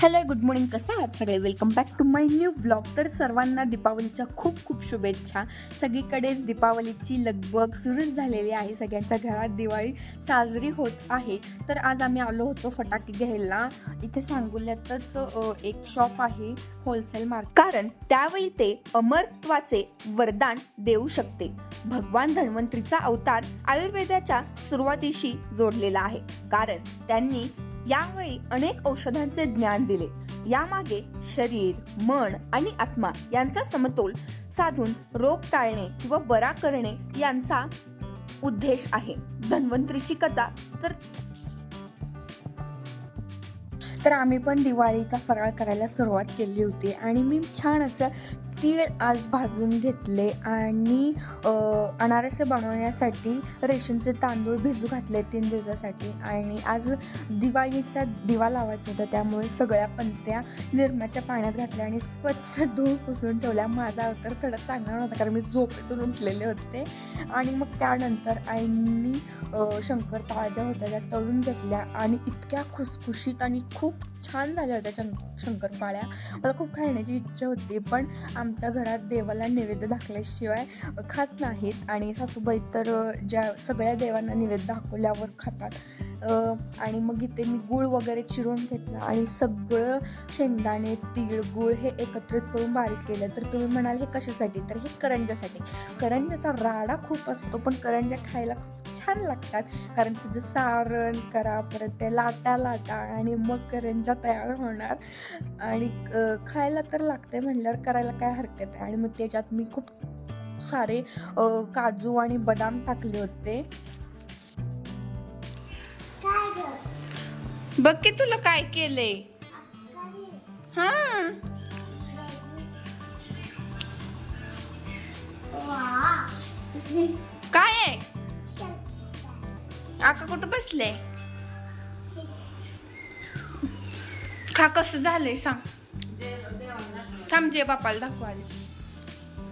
Hello good morning कसं आहात सगळे? Welcome back to my new vlog तर सर्वांना दीपावलीच्या खूप खूप शुभेच्छा. सगळीकडेच दीपावलीची लगबग सुरूच झालेली आहे. सगळ्यांच्या घरात दिवाळी साजरी होत आहे. तर आज आम्ही आलो होतो फटाके घ्यायला. इथे सांगोल्यातच एक शॉप आहे होलसेल मार्केट कारण त्यावेळी ते अमरत्वाचे वरदान देऊ शकते. भगवान धन्वंतरीचा अवतार आयुर्वेदाच्या सुरुवातीशी जोडलेला आहे. कारण त्यांनी यावेळी अनेक औषधांचे ज्ञान दिले. यामागे शरीर मन आणि आत्मा यांचा समतोल साधून रोग टाळणे किंवा बरा करणे यांचा उद्देश आहे. धन्वंतरीची कथा तर तर आम्ही पण दिवाळीचा फराळ करायला सुरुवात केली होती आणि मी छान असं तीळ आज भाजून घेतले आणि अनारसे बनवण्यासाठी रेशनचे तांदूळ भिजू घातले तीन दिवसासाठी आणि आज दिवाळीचा दिवा लावायचा होता. त्यामुळे सगळ्या पंत्या निर्माच्या पाण्यात घातल्या आणि स्वच्छ धूळ पुसून ठेवल्या. माझा अवतर थोडा चांगला नव्हता कारण मी झोपेतून उठलेले होते. आणि मग त्यानंतर आईंनी शंकर ताज्या ज्या होत्या त्या तळून घेतल्या आणि इतक्या खुसखुशीत आणि खूप छान झाल्या होत्या शंकरपाळ्या मला खूप खाण्याची इच्छा होती पण आम आमच्या घरात देवाला नैवेद्य दाखल्याशिवाय खात नाहीत. आणि सासूबाई तर ज्या सगळ्या देवांना नैवेद्य दाखवल्यावर खातात. आणि मग इथे मी गूळ वगैरे चिरून घेतला आणि सगळं शेंगदाणे तीळ गूळ हे एकत्रित करून बारीक केलं. तर तुम्ही म्हणाल हे कशासाठी? तर हे करंजासाठी करंजाचा राडा खूप असतो पण करंजा खायला खूप छान लागतात. कारण तिचं सारण करा परत ते लाटा लाटा आणि मग करंजा तयार होणार. आणि खायला तर लागते म्हणल्यावर करायला काय हरकत आहे. आणि मग त्याच्यात मी खूप सारे काजू आणि बदाम टाकले होते. बघ की तुला काय केलंय हा. काय आहे? आका कुठं बसले? खा कसं झालंय सांग. थांब जे बापाला दाखवा आले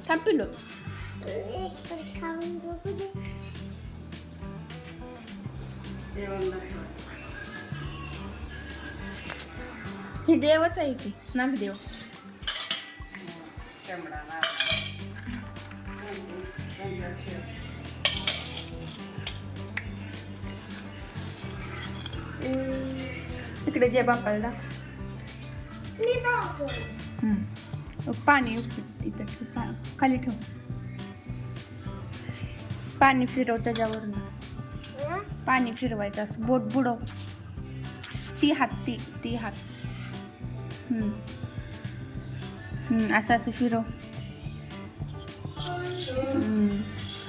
थांब पिलो ही देवच आहे की नागदेव इकडे जे बापाला. पाणी इथं ठेव खाली ठेव. पाणी फिरव त्याच्यावरनं. पाणी फिरवायचं असं बोट बुडव. ती हात ती ती हात. असं असं फिरव.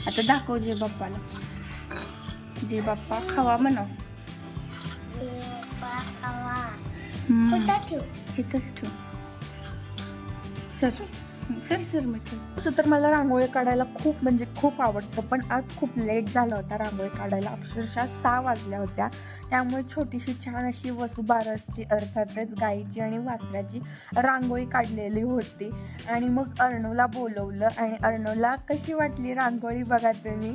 आता दाखव जे बाप्पाला. जे बाप्पा खावा म्हणा इथंच ठेव. सर सर सर मी तसं तर मला रांगोळी काढायला खूप म्हणजे खूप आवडतं पण आज खूप लेट झाला होता रांगोळी काढायला. अक्षरशः सहा वाजल्या होत्या. त्यामुळे छोटीशी छान अशी वसुबारसची अर्थातच गाईची आणि वासराची रांगोळी काढलेली होती. आणि मग अर्णवला बोलवलं. आणि अर्णवला कशी वाटली रांगोळी? बघा तुम्ही.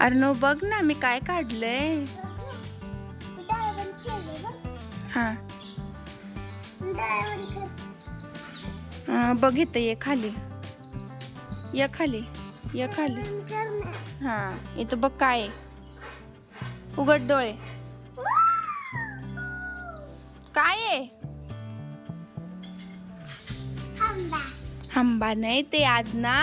अर्णव बघ ना मी काय काढलंय. हा. बघ इथं ये खाली. ये खाली ये खाली. हा इथं बघ काय. उघड डोळे. काय आहे? हंबा. नाही ते आज ना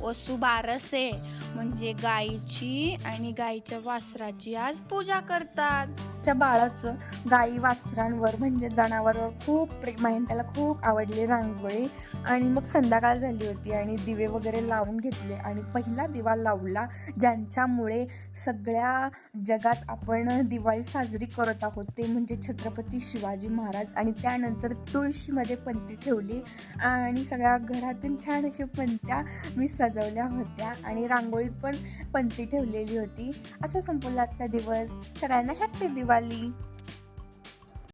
वसू बारस आहे. म्हणजे गाईची आणि गाईच्या वासराची आज पूजा करतात. त्या बाळाचं गाई वासरांवर म्हणजे जनावरांवर खूप प्रेम आहे त्याला खूप आवडली रांगोळी. आणि मग संध्याकाळ झाली होती आणि दिवे वगैरे लावून घेतले आणि पहिला दिवा लावला ज्यांच्यामुळे सगळ्या जगात आपण दिवाळी साजरी करत आहोत ते म्हणजे छत्रपती शिवाजी महाराज. आणि त्यानंतर तुळशीमध्ये पंती ठेवली आणि सगळ्या घरातून छान अशा पंत्या मी सजवल्या होत्या आणि रांगोळीत पण पंती ठेवलेली होती. असा संपूर्ण आजचा दिवस. सगळ्यांना हॅपी दिवाळी. Diwali